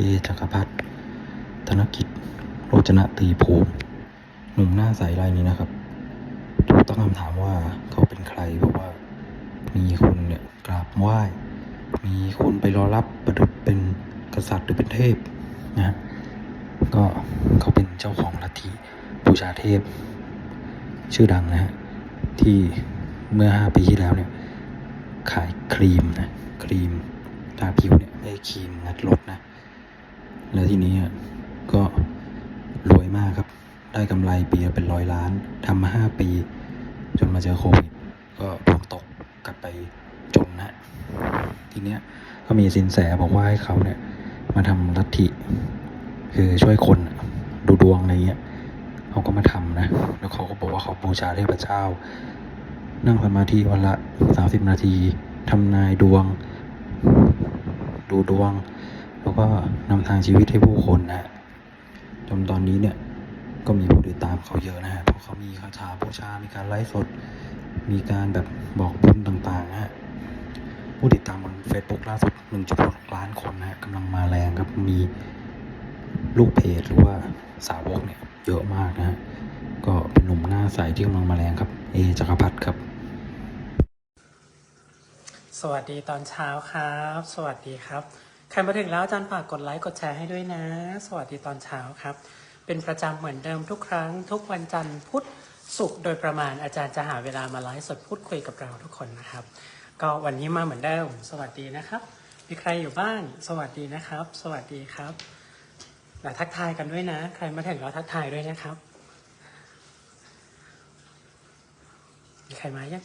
เอจักรพัฒน์ธนกิจโรจนะตีภูมิหนุ่มหน้าใสรายนี้นะครับถูกตั้งคำถามว่าเขาเป็นใครเพราะว่า มีคนเนี่ยกราบไหว้ มีคนไปรอรับประดุจเป็นกษัตริย์หรือเป็นเทพนะก็เขาเป็นเจ้าของลัทธิบูชาเทพ ชื่อดังนะฮะที่เมื่อ 5 ปีที่แล้วเนี่ยขายครีมนะครีมทาผิวเนี่ยไม่ครีมงัดรถนะ แล้วทีนี้ก็รวยมากครับ ได้กำไรปีละเป็นร้อยล้านทำมาห้าปี จนมาเจอโควิด ก็ดวงตกกลับไปจนนะทีเนี้ยก็มีสินแสบอกว่าให้เขาเนี่ยมาทำลัทธิคือช่วยคนดูดวงอะไรเงี้ยเขาก็มาทำนะ แล้วเขาก็บอกว่าเขาบูชาเทพเจ้า นั่งสมาธิวันละสามสิบนาทีทำนายดวง ดูดวง แล้วก็นำทางชีวิตให้ผู้คนนะฮะจนตอนนี้เนี่ยก็มีผู้ติดตามเขาเยอะนะฮะเพราะเขามีคาถาบูชา มีการไลฟ์สด มีการแบบบอกบุญต่างๆนะฮะผู้ติดตามบน Facebook ล่าสุด 1.6 ล้านคนนะฮะกำลังมาแรงครับ มีลูกเพจหรือว่าสาวกเนี่ยเยอะมากนะฮะ ก็เป็นหนุ่มหน้าใสที่กำลังมาแรงครับ เอจักรพัฒน์ครับ สวัสดีตอนเช้าครับ สวัสดีครับ ใครมาถึงแล้วอาจารย์ฝากกดไลค์กดแชร์ให้ด้วยนะ สวัสดีตอนเช้าครับ เป็นประจำเหมือนเดิมทุกครั้ง ทุกวันจันทร์พุธศุกร์โดยประมาณอาจารย์จะหาเวลามาไลฟ์สดพูดคุยกับเราทุกคนนะครับ ก็วันนี้มาเหมือนเดิมสวัสดีนะครับ มีใครอยู่บ้างสวัสดีนะครับ สวัสดีครับและทักทายกันด้วยนะ ใครมาถึงแล้วทักทายด้วยนะครับมีใครมายัง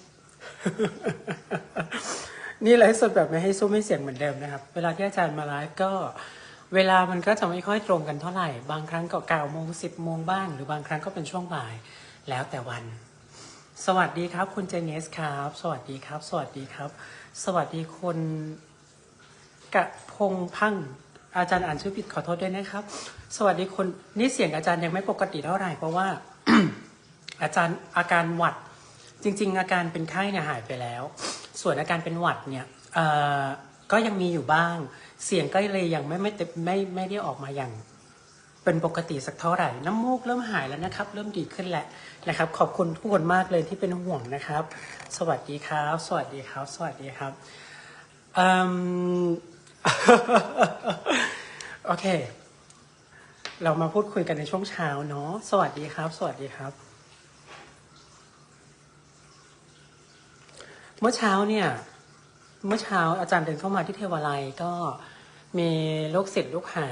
นี่ไลฟ์สดแบบไม่ให้ซุ้มไม่เสียงเหมือนเดิมนะครับ เวลาที่อาจารย์มาไลฟ์ก็ เวลามันก็จะไม่ค่อยตรงกันเท่าไหร่ บางครั้งก็เก้าโมงสิบโมงบ้าง หรือบางครั้งก็เป็นช่วงบ่าย แล้วแต่วัน สวัสดีครับ คุณเจเนสครับ สวัสดีครับ สวัสดีครับ สวัสดีคุณกะพงพังอาจารย์อ่านชื่อผิดขอโทษด้วยนะครับ สวัสดีคนนี่เสียงอาจารย์ยังไม่ปกติเท่าไหร่เพราะว่า อาจารย์อาการหวัด จริง ๆ อาการเป็นไข้เนี่ยหายไปแล้ว ส่วนอาการเป็นหวัดเนี่ยก็ยังมีอยู่บ้าง เสียงก็เลยยังไม่ไม่เต็มไม่ไม่ได้ออกมาอย่างเป็นปกติสักเท่าไหร่ น้ำมูกเริ่มหายแล้วนะครับ เริ่มดีขึ้นแล้วนะครับ ขอบคุณทุกคนมากเลยที่เป็นห่วงนะครับ สวัสดีครับ สวัสดีครับ สวัสดีครับอืมโอเค เรามาพูดคุยกันในช่วงเช้าเนาะ สวัสดีครับ สวัสดีครับ เมื่อเช้าเนี่ย เมื่อเช้าอาจารย์เดินเข้ามาที่เทวาลัยก็มีลูกศิษย์ลูกหา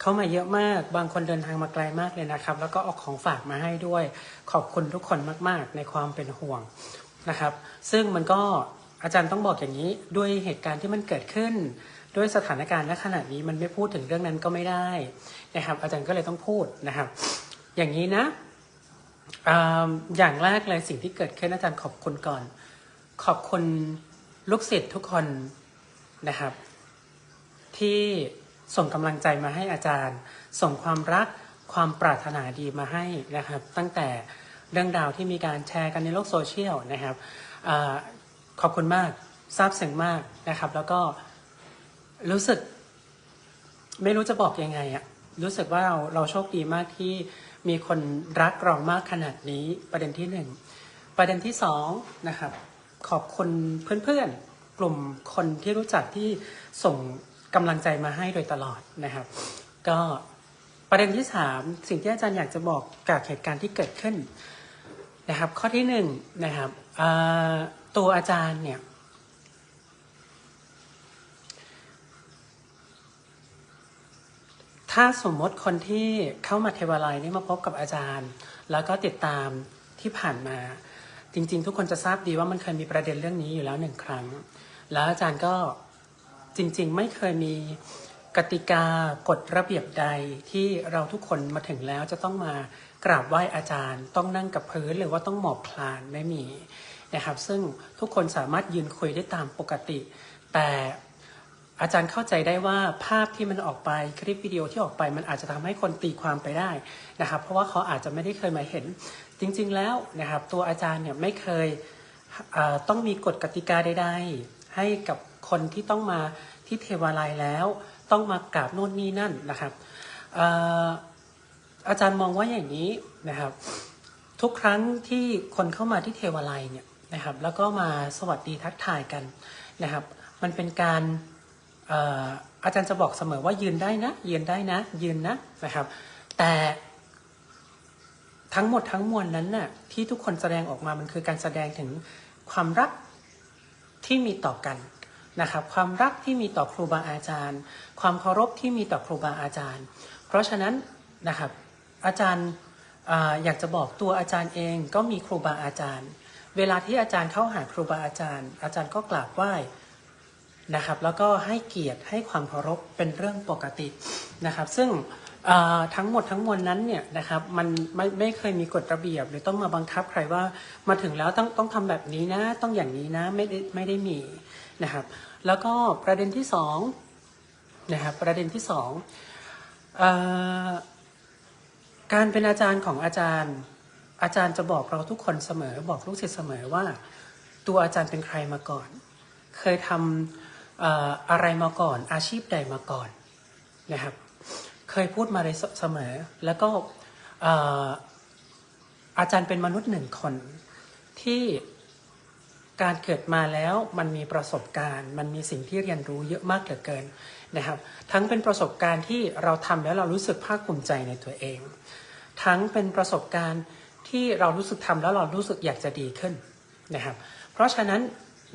เข้ามาเยอะมาก บางคนเดินทางมาไกลมากเลยนะครับ แล้วก็เอาของฝากมาให้ด้วย ขอบคุณทุกคนมาก ๆ ในความเป็นห่วงนะครับ ซึ่งมันก็อาจารย์ต้องบอกอย่างนี้ด้วยเหตุการณ์ที่มันเกิดขึ้น ด้วยสถานการณ์ณขณะนี้มันไม่พูดถึงเรื่องนั้นก็ไม่ได้นะครับ อาจารย์ก็เลยต้องพูดนะครับ อย่างนี้นะออย่างแรกเลยสิ่งที่เกิดขึ้นอาจารย์ขอบคุณก่อน ขอบคุณลูกศิษย์ทุกคนนะครับ ที่ส่งกำลังใจมาให้อาจารย์ ส่งความรักความปรารถนาดีมาให้นะครับ ตั้งแต่เรื่องราวที่มีการแชร์กันในโลกโซเชียลนะครับอขอบคุณมากซาบซึ้งมากนะครับ แล้วก็รู้สึก ไม่รู้จะบอกยังไงอะรู้สึกว่าเราเราโชคดีมากที่มีคนรักเรามากขนาดนี้ประเด็นที่หนึ่งประเด็นที่สองนะครับ ขอบคุณเพื่อนๆ กลุ่มคนที่รู้จักที่ส่งกำลังใจมาให้โดยตลอดนะครับ ก็ประเด็นที่สามสิ่งที่อาจารย์อยากจะบอกกับเหตุการณ์ที่เกิดขึ้นนะครับ ข้อที่หนึ่งนะครับตัวอาจารย์เนี่ยถ้าสมมติคนที่เข้ามาเทวาลัยนี่มาพบกับอาจารย์ แล้วก็ติดตามที่ผ่านมา จริง ๆ ทุกคนจะทราบดีว่ามันเคยมีประเด็นเรื่องนี้อยู่แล้วหนึ่งครั้ง แล้วอาจารย์ก็จริง ๆ ไม่เคยมีกติกากฎระเบียบใดที่เราทุกคนมาถึงแล้วจะต้องมากราบไหว้อาจารย์ ต้องนั่งกับพื้นหรือว่าต้องหมอบคลานไม่มีนะครับ ซึ่งทุกคนสามารถยืนคุยได้ตามปกติ แต่อาจารย์เข้าใจได้ว่าภาพที่มันออกไปคลิปวิดีโอที่ออกไปมันอาจจะทำให้คนตีความไปได้นะครับ เพราะว่าเขาอาจจะไม่ได้เคยมาเห็น จริงๆแล้วนะครับตัวอาจารย์เนี่ยไม่เคยต้องมีกฎกติกาใดๆ ให้กับคนที่ต้องมาที่เทวาลัยแล้ว ต้องมากราบโน่นนี่นั่นนะครับเอ่อาจารย์มองว่าอย่างนี้นะครับ ทุกครั้งที่คนเข้ามาที่เทวาลัยเนี่ยนะครับ แล้วก็มาสวัสดีทักทายกันนะครับ มันเป็นการอ่ออาจารย์จะบอกเสมอว่ายืนได้นะ ยืนได้นะ ยืนนะนะครับ แต่ ทั้งหมดทั้งมวลนั้นน่ะที่ทุกคนแสดงออกมามันคือการแสดงถึงความรักที่มีต่อกันนะครับ ความรักที่มีต่อครูบาอาจารย์ ความเคารพที่มีต่อครูบาอาจารย์ เพราะฉะนั้นนะครับอาจารย์อาอยากจะบอกตัวอาจารย์เองก็มีครูบาอาจารย์ เวลาที่อาจารย์เข้าหาครูบาอาจารย์ อาจารย์ก็กราบไหว้นะครับ แล้วก็ให้เกียรติให้ความเคารพเป็นเรื่องปกตินะครับ ซึ่ง ทั้งหมดทั้งมวลนั้นเนี่ยนะครับมันไม่ไม่เคยมีกฎระเบียบ หรือต้องมาบังคับใครว่ามาถึงแล้วต้องต้องทำแบบนี้นะ ต้องอย่างนี้นะไม่ได้ไม่ได้มีนะครับ แล้วก็ประเด็นที่สองนะครับประเด็นที่สองอการเป็นอาจารย์ของอาจารย์ อาจารย์จะบอกเราทุกคนเสมอ บอกลูกศิษย์เสมอว่า ตัวอาจารย์เป็นใครมาก่อน เคยทำอออะไรมาก่อน อาชีพใดมาก่อนนะครับ เคยพูดมาเลยเสมอ แล้วก็อาจารย์เป็นมนุษย์หนึ่งคนที่การเกิดมาแล้วมันมีประสบการณ์ มันมีสิ่งที่เรียนรู้เยอะมากเหลือเกินนะครับ ทั้งเป็นประสบการณ์ที่เราทำแล้วเรารู้สึกภาคภูมิใจในตัวเอง ทั้งเป็นประสบการณ์ที่เรารู้สึกทำแล้วเรารู้สึกอยากจะดีขึ้นนะครับ เพราะฉะนั้น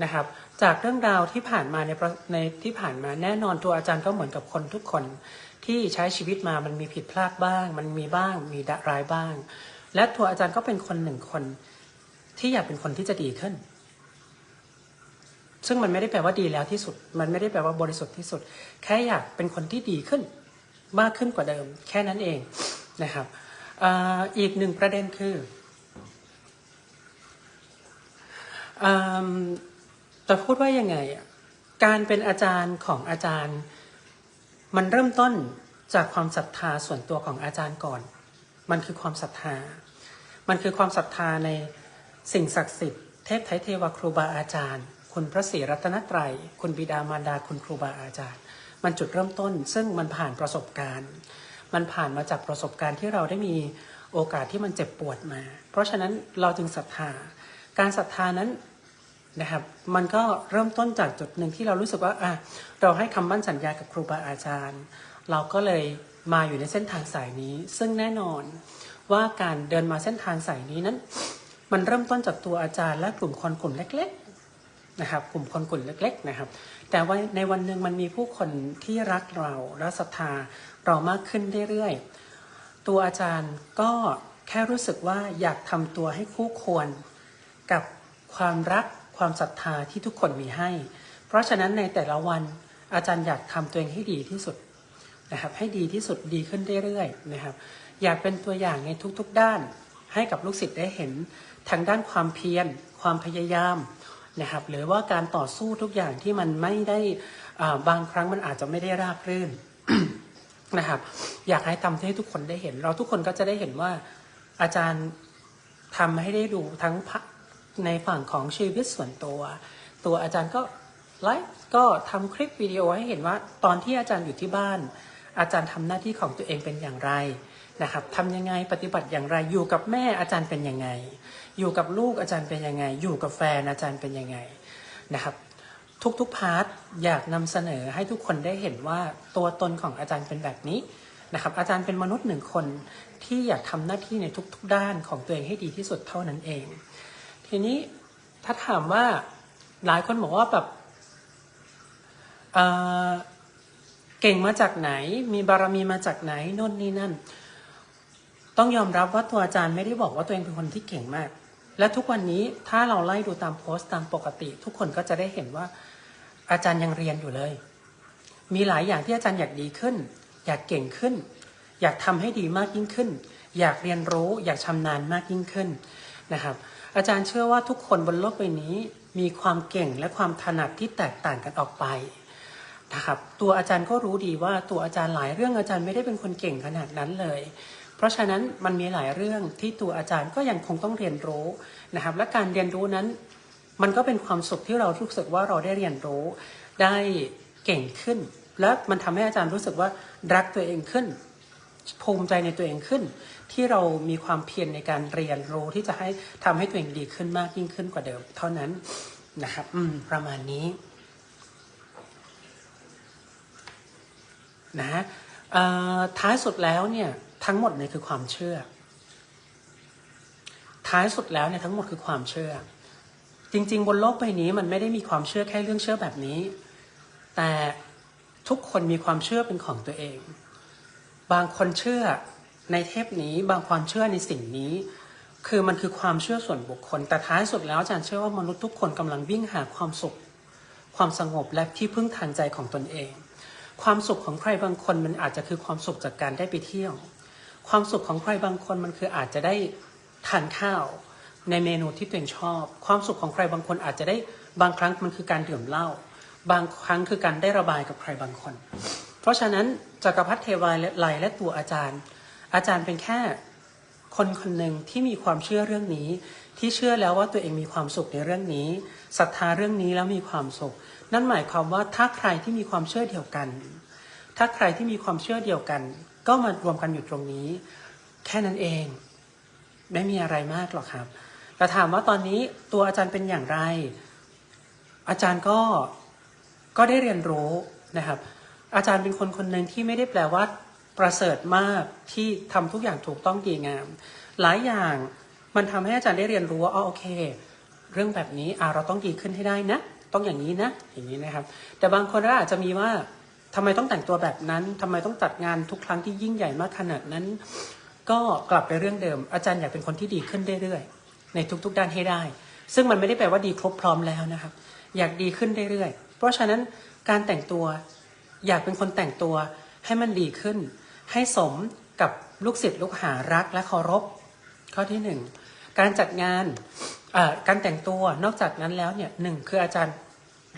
นะครับจากเรื่องราวที่ผ่านมาในในที่ผ่านมาแน่นอนตัวอาจารย์ก็เหมือนกับคนทุกคน ที่ใช้ชีวิตมามันมีผิดพลาดบ้าง มันมีบ้างมีดร้ายบ้าง และตัวอาจารย์ก็เป็นคนหนึ่งคน ที่อยากเป็นคนที่จะดีขึ้น ซึ่งมันไม่ได้แปลว่าดีแล้วที่สุด มันไม่ได้แปลว่าบริสุทธิ์ที่สุด แค่อยากเป็นคนที่ดีขึ้น มากขึ้นกว่าเดิม แค่นั้นเองนะครับออีกหนึ่งประเด็นคืออืมจะพูดว่ายังไง การเป็นอาจารย์ของอาจารย์ มันเริ่มต้นจากความศรัทธาส่วนตัวของอาจารย์ก่อน มันคือความศรัทธา มันคือความศรัทธาในสิ่งศักดิ์สิทธิ์เทพไทยเทวครูบาอาจารย์ คุณพระศรีรัตนตรัย คุณบิดามารดาคุณครูบาอาจารย์ มันจุดเริ่มต้น ซึ่งมันผ่านประสบการณ์ มันผ่านมาจากประสบการณ์ที่เราได้มีโอกาสที่มันเจ็บปวดมา เพราะฉะนั้นเราจึงศรัทธา การศรัทธานั้น นะครับ มันก็เริ่มต้นจากจุดหนึ่งที่เรารู้สึกว่าอะเราให้คำมั่นสัญญากับครูบาอาจารย์ เราก็เลยมาอยู่ในเส้นทางสายนี้ ซึ่งแน่นอนว่าการเดินมาเส้นทางสายนี้นั้น มันเริ่มต้นจากตัวอาจารย์และกลุ่มคนกลุ่มเล็ก ๆนะครับ กลุ่มคนกลุ่มเล็ก ๆ นะครับ แต่ว่าในวันหนึ่งมันมีผู้คนที่รักเราและศรัทธาเรามากขึ้นเรื่อยๆตัวอาจารย์ก็แค่รู้สึกว่าอยากทำตัวให้คู่ควรกับความรัก ความศรัทธาที่ทุกคนมีให้ เพราะฉะนั้นในแต่ละวันอาจารย์อยากทำตัวเองให้ดีที่สุดนะครับให้ดีที่สุดดีขึ้นเรื่อยๆนะครับ อยากเป็นตัวอย่างในทุกๆด้าน ให้กับลูกศิษย์ได้เห็นทางด้านความเพียร ความพยายามนะครับหรือว่าการต่อสู้ทุกอย่างที่มันไม่ได้บางครั้งมันอาจจะไม่ได้ราบรื่นนะครับ อยากให้ทำให้ทุกคนได้เห็น เราทุกคนก็จะได้เห็นว่าอาจารย์ทำให้ได้ดูทั้งพระ ในฝั่งของชีวิตส่วนตัว ตัวอาจารย์ก็ไลฟ์ก็ทำคลิปวิดีโอให้เห็นว่าตอนที่อาจารย์อยู่ที่บ้าน อาจารย์ทำหน้าที่ของตัวเองเป็นอย่างไรนะครับทำยังไงปฏิบัติอย่างไรอยู่กับแม่อาจารย์เป็นยังไง อยู่กับลูกอาจารย์เป็นยังไง อยู่กับแฟนอาจารย์เป็นยังไงนะครับ ทุกๆพาร์ทอยากนำเสนอให้ทุกคนได้เห็นว่าตัวตนของอาจารย์เป็นแบบนี้นะครับอาจารย์เป็นมนุษย์หนึ่งคนที่อยากทำหน้าที่ในทุก ๆ ด้านของตัวเองให้ดีที่สุดเท่านั้นเอง ทีนี้ถ้าถามว่าหลายคนบอกว่าแบบเเก่งมาจากไหน มีบารมีมาจากไหนน่นนี่นั่น ต้องยอมรับว่าตัวอาจารย์ไม่ได้บอกว่าตัวเองเป็นคนที่เก่งมาก และทุกวันนี้ถ้าเราไล่ดูตามโพสต์ตามปกติ ทุกคนก็จะได้เห็นว่า อาจารย์ยังเรียนอยู่เลย มีหลายอย่างที่อาจารย์อยากดีขึ้น อยากเก่งขึ้น อยากทำให้ดีมากยิ่งขึ้น อยากเรียนรู้ อยากชำนาญมากยิ่งขึ้น นะครับ อาจารย์เชื่อว่าทุกคนบนโลกใบนี้มีความเก่งและความถนัดที่แตกต่างกันออกไปนะครับตัวอาจารย์ก็รู้ดีว่าตัวอาจารย์หลายเรื่องอาจารย์ไม่ได้เป็นคนเก่งขนาดนั้นเลย เพราะฉะนั้นมันมีหลายเรื่องที่ตัวอาจารย์ก็ยังคงต้องเรียนรู้นะครับ และการเรียนรู้นั้น มันก็เป็นความสุขที่เรารู้สึกว่าเราได้เรียนรู้ได้เก่งขึ้น แล้วมันทำให้อาจารย์รู้สึกว่ารักตัวเองขึ้น ภูมิใจในตัวเองขึ้น ที่เรามีความเพียรในการเรียนรู้ที่จะให้ทำให้ตัวเองดีขึ้นมากยิ่งขึ้นกว่าเดิม เท่านั้นนะครับ อืม ประมาณนี้ นะท้ายสุดแล้วเนี่ย ทั้งหมดเนี่ยคือความเชื่อ ท้ายสุดแล้วเนี่ยทั้งหมดคือความเชื่อ จริง ๆ บนโลกใบนี้มันไม่ได้มีความเชื่อแค่เรื่องเชื่อแบบนี้ แต่ทุกคนมีความเชื่อเป็นของตัวเอง บางคนเชื่อในเทพนี้บางความเชื่อในสิ่งนี้ คือมันคือความเชื่อส่วนบุคคล แต่ท้ายสุดแล้วอาจารย์เชื่อว่ามนุษย์ทุกคนกำลังวิ่งหาความสุข ความสงบและที่พึ่งทางใจของตนเอง ความสุขของใครบางคนมันอาจจะคือความสุขจากการได้ไปเที่ยว ความสุขของใครบางคนมันคืออาจจะได้ทานข้าวในเมนูที่ตัวเองชอบ ความสุขของใครบางคนอาจจะได้บางครั้งมันคือการดื่มเหล้าบางครั้งคือการได้ระบายกับใครบางคน เพราะฉะนั้นจักรพรรดิเทวาและไลและตัวอาจารย์ อาจารย์เป็นแค่คนคนหนึ่งที่มีความเชื่อเรื่องนี้ ที่เชื่อแล้วว่าตัวเองมีความสุขในเรื่องนี้ศรัทธาเรื่องนี้แล้วมีความสุข นั่นหมายความว่าถ้าใครที่มีความเชื่อเดียวกัน ถ้าใครที่มีความเชื่อเดียวกัน ก็มารวมกันอยู่ตรงนี้ แค่นั้นเอง ไม่มีอะไรมากหรอกครับแต่ถามว่าตอนนี้ตัวอาจารย์เป็นอย่างไร อาจารย์ก็ก็ได้เรียนรู้นะครับ อาจารย์เป็นคนคนหนึ่งที่ไม่ได้แปลว่า ประเสริฐมากที่ทำทุกอย่างถูกต้องดีงาม หลายอย่างมันทำให้อาจารย์ได้เรียนรู้ว่าอ๋อโอเค เรื่องแบบนี้อ่าเราต้องดีขึ้นให้ได้นะ ต้องอย่างนี้นะ อย่างนี้นะครับ แต่บางคนก็อาจจะมีว่าทำไมต้องแต่งตัวแบบนั้นทำไมต้องจัดงานทุกครั้งที่ยิ่งใหญ่มากขนาดนั้น ก็กลับไปเรื่องเดิม อาจารย์อยากเป็นคนที่ดีขึ้นเรื่อยๆในทุกๆด้านให้ได้ ซึ่งมันไม่ได้แปลว่าดีครบพร้อมแล้วนะครับ อยากดีขึ้นเรื่อยๆเพราะฉะนั้นการแต่งตัว อยากเป็นคนแต่งตัวให้มันดีขึ้น ให้สมกับลูกศิษย์ลูกหารักและเคารพ ข้อที่หนึ่งการจัดงานการแต่งตัวนอกจากนั้นแล้วเนี่ยหนึ่งคืออาจารย์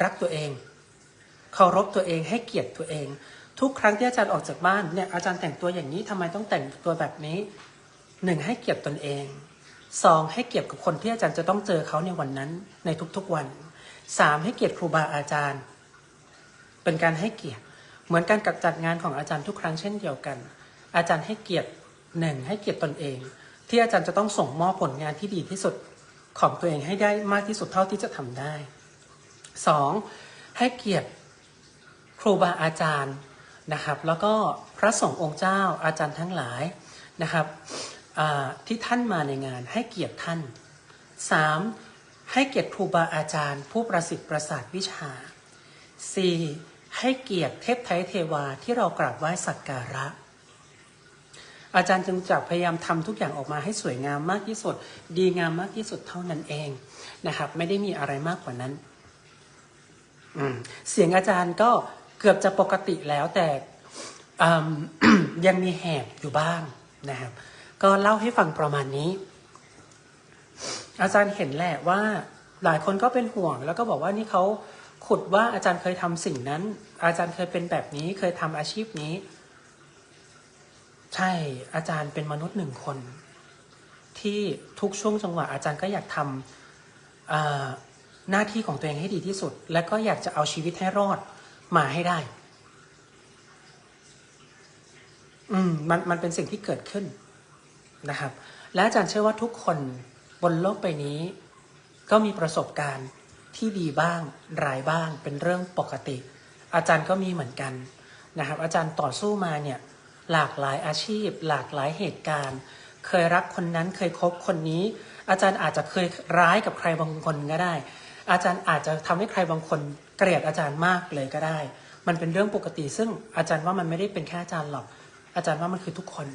รักตัวเอง เคารพตัวเองให้เกียรติตัวเอง ทุกครั้งที่อาจารย์ออกจากบ้านเนี่ยอาจารย์แต่งตัวอย่างนี้ทำไมต้องแต่งตัวแบบนี้หนึ่งให้เกียรติตนเองสองให้เกียรติกับคนที่อาจารย์จะต้องเจอเขาในวันนั้นในทุกๆวันสามให้เกียรติครูบาอาจารย์ เป็นการให้เกียรติ เหมือนการจัดงานของอาจารย์ทุกครั้งเช่นเดียวกัน อาจารย์ให้เกียรติหนึ่งให้เกียรติตนเอง ที่อาจารย์จะต้องส่งมอบผลงานที่ดีที่สุดของตัวเองให้ได้มากที่สุดเท่าที่จะทำได้สองให้เกียรติครูบาอาจารย์นะครับ แล้วก็พระสงฆ์องค์เจ้าอาจารย์ทั้งหลายนะครับที่ท่านมาในงานให้เกียรติท่านสามให้เกียรติครูบาอาจารย์ ผู้ประสิทธิ์ประสาทวิชาสี่ ให้เกียรติเทพไทยเทวาที่เรากราบไหว้สักการะ อาจารย์จึงจะพยายามทำทุกอย่างออกมาให้สวยงามมากที่สุด ดีงามมากที่สุดเท่านั้นเองนะครับ ไม่ได้มีอะไรมากกว่านั้นเสียงอาจารย์ก็เกือบจะปกติแล้วแต่ยังมีแหบอยู่บ้างนะครับ ก็เล่าให้ฟังประมาณนี้ อาจารย์เห็นแหละว่าหลายคนก็เป็นห่วง แล้วก็บอกว่านี่เขา ขุดว่าอาจารย์เคยทำสิ่งนั้น อาจารย์เคยเป็นแบบนี้เคยทำอาชีพนี้ ใช่อาจารย์เป็นมนุษย์หนึ่งคน ที่ทุกช่วงจังหวะอาจารย์ก็อยากทำอ่าหน้าที่ของตัวเองให้ดีที่สุด และก็อยากจะเอาชีวิตให้รอดมาให้ได้ อืมมันมันเป็นสิ่งที่เกิดขึ้นนะครับ และอาจารย์เชื่อว่าทุกคนบนโลกใบนี้ ก็มีประสบการณ์ ที่ดีบ้างร้ายบ้างเป็นเรื่องปกติ อาจารย์ก็มีเหมือนกันนะครับ อาจารย์ต่อสู้มาเนี่ยหลากหลายอาชีพ หลากหลายเหตุการณ์ เคยรักคนนั้นเคยคบคนนี้ อาจารย์อาจจะเคยร้ายกับใครบางคนก็ได้ อาจารย์อาจจะทำให้ใครบางคนเกลียดอาจารย์มากเลยก็ได้ มันเป็นเรื่องปกติ ซึ่งอาจารย์ว่ามันไม่ได้เป็นแค่อาจารย์หรอกอาจารย์ว่ามันคือทุกคน